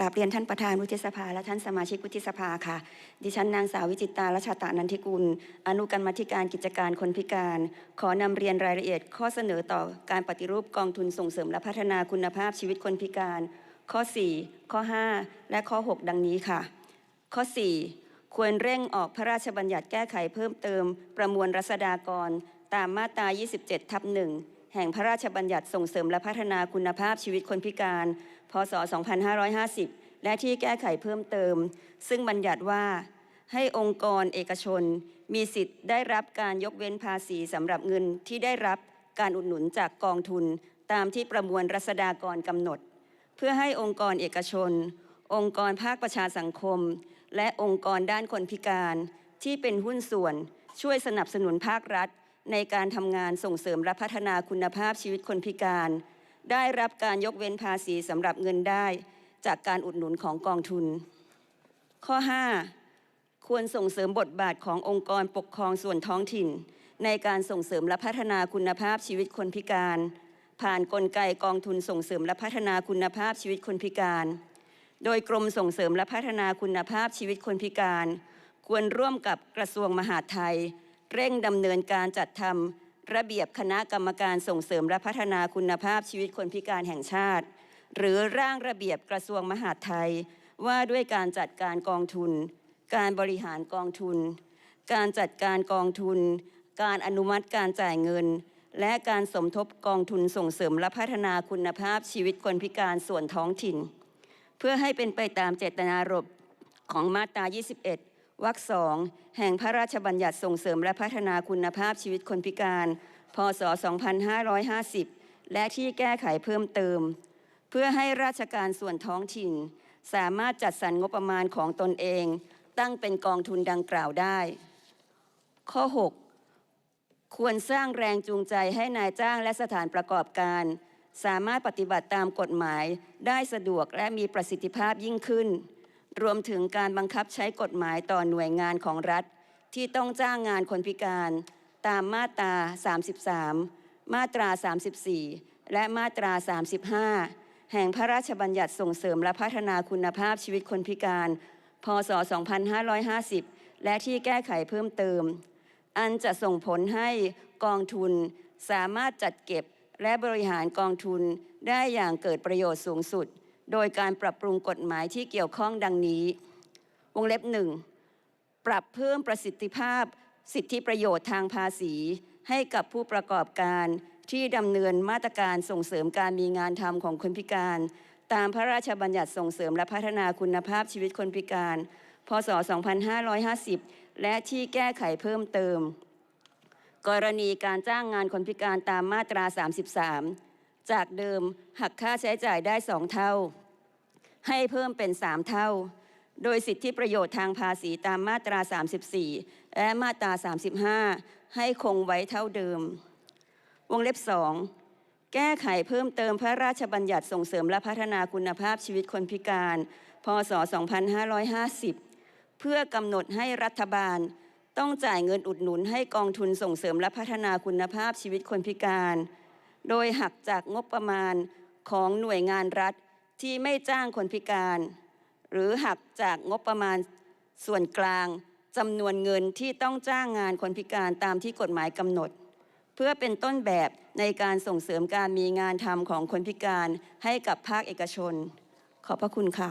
ราบเรียนท่านประธานวุฒิสภา และท่านสมาชิกวุฒิสภาค่ะ ดิฉันนางสาววิจิตตารัชตานันทิกุล อนุกรรมธิการกิจการคนพิการ ขอนำเรียนรายละเอียด ข้อเสนอต่อการปฏิรูปกองทุนส่งเสริมและพัฒนาคุณภาพชีวิตคนพิการ ข้อ 4 ข้อ 5 และข้อ 6 ดังนี้ค่ะ ข้อ 4 ควรเร่งออกพระราชบัญญัติแก้ไขเพิ่มเติม ประมวลรัษฎากร ตามมาตรา 27 ทับ 1แห่งพระราชบัญญัติส่งเสริมและพัฒนาคุณภาพชีวิตคนพิการ พศ 2550 และที่แก้ไขเพิ่มเติม ซึ่งบัญญัติว่าให้องค์กรเอกชน มีสิทธิ์ได้รับการยกเว้นภาษีสำหรับเงินที่ได้รับการอุดหนุนจากกองทุน ตามที่ประมวลรัษฎากรกำหนด เพื่อให้องค์กรเอกชน องค์กรภาคประชาสังคม และองค์กรด้านคนพิการที่เป็นหุ้นส่วนช่วยสนับสนุนภาครัฐ ในการทำงานส่งเสริมและพัฒนาคุณภาพชีวิตคนพิการ ได้รับการยกเว้นภาษีสำหรับเงินได้จากการอุดหนุนของกองทุน ข้อ 5 ควรส่งเสริมบทบาทขององค์กรปกครองส่วนท้องถิ่น ในการส่งเสริมและพัฒนาคุณภาพชีวิตคนพิการ ผ่านนกลไกกองทุนส่งเสริมและพัฒนาคุณภาพชีวิตคนพิการ โดยกรมส่งเสริมและพัฒนาคุณภาพชีวิตคนพิการ ควรร่วมกับกระทรวงมหาดไทย เร่งดำเนินการจัดทำ ระเบียบคณะกรรมการส่งเสริมและพัฒนาคุณภาพชีวิตคนพิการแห่งชาติ หรือร่างระเบียบกระทรวงมหาดไทย ว่าด้วยการจัดการกองทุน การบริหารกองทุน การจัดการกองทุน การอนุมัติการจ่ายเงิน และการสมทบกองทุนส่งเสริมและพัฒนาคุณภาพชีวิตคนพิการส่วนท้องถิ่น เพื่อให้เป็นไปตามเจตนารมณ์ของมาตรา 21 วรรคสองแห่งพระราชบัญญัติส่งเสริมและพัฒนาคุณภาพชีวิตคนพิการ พศ 2550 และที่แก้ไขเพิ่มเติม เพื่อให้ราชการส่วนท้องถิ่น สามารถจัดสรรงบประมาณของตนเอง ตั้งเป็นกองทุนดังกล่าวได้ ข้อ 6 ควรสร้างแรงจูงใจให้นายจ้างและสถานประกอบการ สามารถปฏิบัติตามกฎหมายได้สะดวกและมีประสิทธิภาพยิ่งขึ้น รวมถึงการบังคับใช้กฎหมายต่อหน่วยงานของรัฐ ที่ต้องจ้างงานคนพิการ ตามมาตรา 33 มาตรา 34 และมาตรา 35 แห่งพระราชบัญญัติส่งเสริมและพัฒนาคุณภาพชีวิตคนพิการ พศ 2550 และที่แก้ไขเพิ่มเติม อันจะส่งผลให้กองทุนสามารถจัดเก็บและบริหารกองทุนได้อย่างเกิดประโยชน์สูงสุด โดยการปรับปรุงกฎหมายที่เกี่ยวข้องดังนี้ วงเล็บหนึ่งปรับเพิ่มประสิทธิภาพ สิทธิประโยชน์ทางภาษี ให้กับผู้ประกอบการที่ดำเนินมาตรการส่งเสริมการมีงานทำของคนพิการ ตามพระราชบัญญัติส่งเสริมและพัฒนาคุณภาพชีวิตคนพิการ พศ 2550 และที่แก้ไขเพิ่มเติม กรณีการจ้างงานคนพิการตามมาตรา 33 จากเดิมหักค่าใช้จ่ายได้ 2 เท่า ให้เพิ่มเป็น 3 เท่า โดยสิทธิประโยชน์ทางภาษีตามมาตรา 34 และมาตรา 35 ให้คงไว้เท่าเดิม วงเล็บ 2 แก้ไขเพิ่มเติมพระราชบัญญัติส่งเสริมและพัฒนาคุณภาพชีวิตคนพิการ พศ 2550 เพื่อกำหนดให้รัฐบาลต้องจ่ายเงินอุดหนุนให้กองทุนส่งเสริมและพัฒนาคุณภาพชีวิตคนพิการ โดยหักจากงบประมาณของหน่วยงานรัฐที่ไม่จ้างคนพิการ หรือหักจากงบประมาณส่วนกลางจำนวนเงินที่ต้องจ้างงานคนพิการตามที่กฎหมายกำหนด เพื่อเป็นต้นแบบในการส่งเสริมการมีงานทำของคนพิการให้กับภาคเอกชน ขอบพระคุณค่ะ